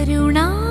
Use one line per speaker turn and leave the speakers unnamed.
കരുണാ